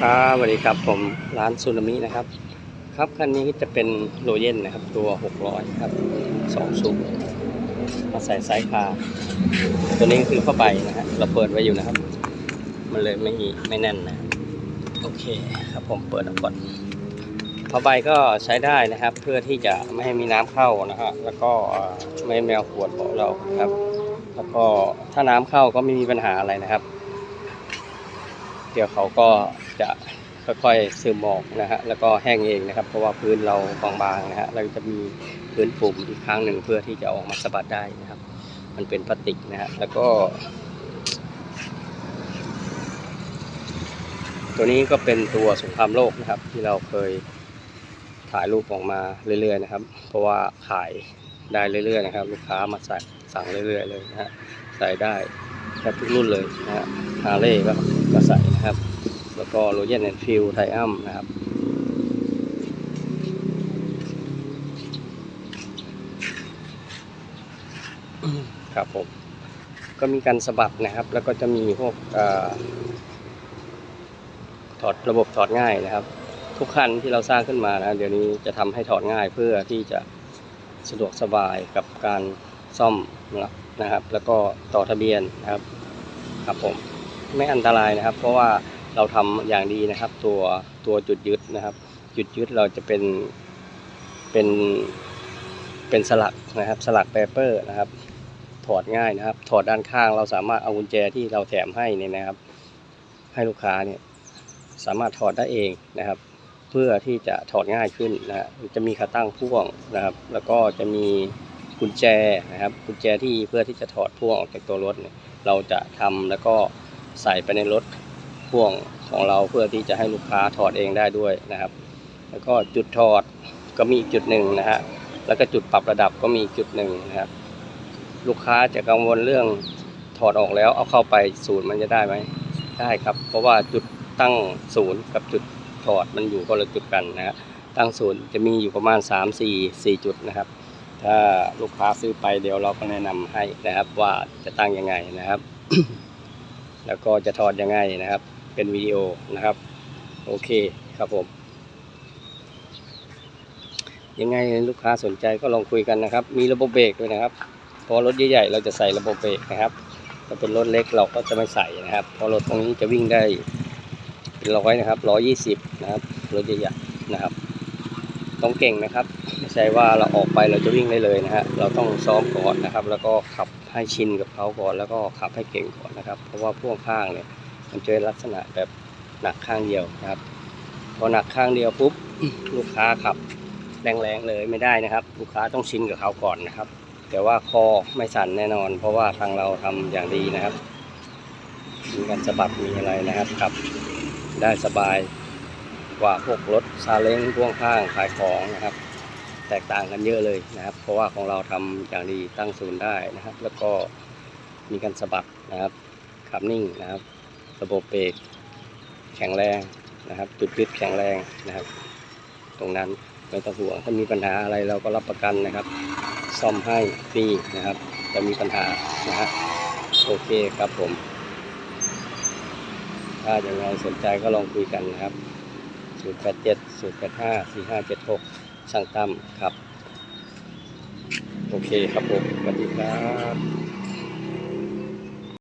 ครับสวัสดีครับผมร้านซูนามินะครับ ครับคันนี้จะเป็นโรเยนนะครับ ตัว 600 ครับสองสูบมาใส่ไซส์คาตัวนี้คือผ้าใบนะฮะเราเปิดไว้อยู่นะครับ มันเลยไม่ไม่แน่นนะโอเคครับผมเปิดออกก่อนผ้าใบก็ใช้ได้นะครับ เพื่อที่จะไม่ให้มีน้ำเข้านะฮะแล้วก็ไม่แมวขวดของเราครับ แล้วก็ถ้าน้ำเข้าก็ไม่มีปัญหาอะไรนะครับ ดี๋ยวเขาก็จะค่อยๆซึมออกนะฮะแล้วก็แห้งเองนะครับ เพราะว่าพื้นเราบางๆนะฮะเราจะมีพื้นปุ่มอีกครั้งหนึ่งเพื่อที่จะออกมาสะบัดได้นะครับ มันเป็นพลาสติกนะฮะแล้วก็ ตัวนี้ก็เป็นตัวสงครามโลกนะครับ ที่เราเคยถ่ายรูปออกมาเรื่อยๆนะครับ เพราะว่าขายได้เรื่อยๆนะครับ ลูกค้ามาสั่งสั่งเรื่อยๆเลยนะฮะใส่ได้แทบทุกรุ่นเลยนะฮะฮาเลย์ก็ก็ใส่ นะครับ แล้วก็โรเจนแอนฟิลไทอัมนะครับ ครับผม ก็มีการสะบัดนะครับ แล้วก็จะมีพวกอถอดระบบถอดง่ายนะครับ ทุกคันที่เราสร้างขึ้นมานะเดี๋ยวนี้จะทำให้ถอดง่ายเพื่อที่จะสะดวกสบายกับการซ่อมนะครับ แล้วก็ต่อทะเบียนนะครับ ครับผม ไม่อันตรายนะครับ เพราะว่าเราทำอย่างดีนะครับ ตัวตัวจุดยึดนะครับ จุดยึดเราจะเป็นเป็นเป็นสลักนะครับ สลักเปเปอร์นะครับ ถอดง่ายนะครับ ถอดด้านข้างเราสามารถเอากุญแจที่เราแถมให้เนี่ยนะครับ ให้ลูกค้าเนี่ยสามารถถอดได้เองนะครับ เพื่อที่จะถอดง่ายขึ้นนะจะมีขาตั้งพ่วงนะครับ แล้วก็จะมีกุญแจนะครับ กุญแจที่เพื่อที่จะถอดพ่วงออกจากตัวรถเนี่ยเราจะทำแล้วก็ ใส่ไปในรถพ่วงของเราเพื่อที่จะให้ลูกค้าถอดเองได้ด้วยนะครับ แล้วก็จุดถอดก็มีอีกจุดหนึ่งนะฮะแล้วก็จุดปรับระดับก็มีจุดหนึ่งนะครับลูกค้าจะกังวลเรื่องถอดออกแล้วเอาเข้าไปศูนย์มันจะได้ไหมได้ครับ เพราะว่าจุดตั้งศูนย์กับจุดถอดมันอยู่คนละจุดกันนะฮะตั้งศูนย์จะมีอยู่ประมาณ 3 4 4 จุดนะครับ ถ้าลูกค้าซื้อไปเดี๋ยวเราก็แนะนำให้นะครับว่าจะตั้งยังไงนะครับ แล้วก็จะถอดยังไงนะครับ เป็นวิดีโอนะครับ โอเคครับผม ยังไงลูกค้าสนใจก็ลองคุยกันนะครับ มีระบบเบรกด้วยนะครับพราะรถใหญ่ๆเราจะใส่ระบบเบรกนะครับถ้าเป็นรถเล็กเราก็จะไม่ใส่นะครับพราะรถตรงนี้จะวิ่งได้เป็นร้อยนะครับร้อยยี่สิบนะครับรถใหญ่ๆนะครับ ต้องเก่งนะครับ ไม่ใช่ว่าเราออกไปเราจะวิ่งได้เลยนะฮะเราต้องซ้อมก่อนนะครับ แล้วก็ขับให้ชินกับเขาก่อน แล้วก็ขับให้เก่งก่อนนะครับ เพราะว่าพ่วงข้างเนี่ยมันจะลักษณะแบบหนักข้างเดียวนะครับพอหนักข้างเดียวปุ๊บลูกค้าขับแรงๆเลยไม่ได้นะครับ ลูกค้าต้องชินกับเขาก่อนนะครับ แต่ว่าคอไม่สั่นแน่นอน เพราะว่าทางเราทำอย่างดีนะครับมีการสะบัดมีอะไรนะครับขับ ได้สบาย กว่าพวกรถซาเล้งพ่วงข้างขายของนะครับ แตกต่างกันเยอะเลยนะครับ เพราะว่าของเราทำอย่างดีตั้งศูนย์ได้นะครับ แล้วก็มีการสะบัดนะครับขับนิ่งนะครับ ระบบเบรกแข็งแรงนะครับ จุดยึดแข็งแรงนะครับ ตรงนั้นไม่ต้องห่วงถ้ามีปัญหาอะไรเราก็รับประกันนะครับ ซ่อมให้ฟรีนะครับจะมีปัญหานะฮะโอเคครับผม ถ้าอย่างไรสนใจก็ลองคุยกันนะครับ 087 085 4576ช่างตั้มครับ โอเคครับผมสวัสดีครับ